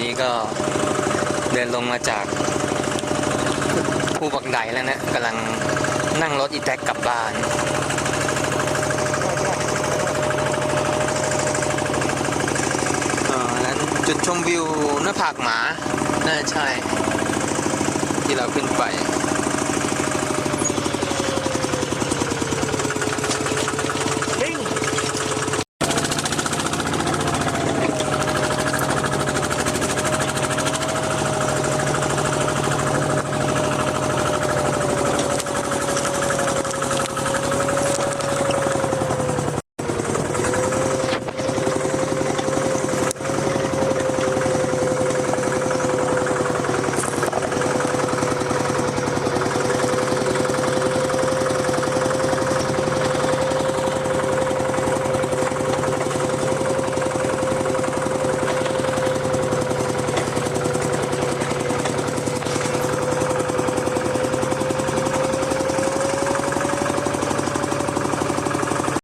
นี้ก็เดินลงมาจากผู้บักไดแล้วนะกำลังนั่งรถอีแท็กกลับบ้านเออนั้นจุดชมวิวหน้าผากหมาน่าใช่ ที่เราขึ้นไป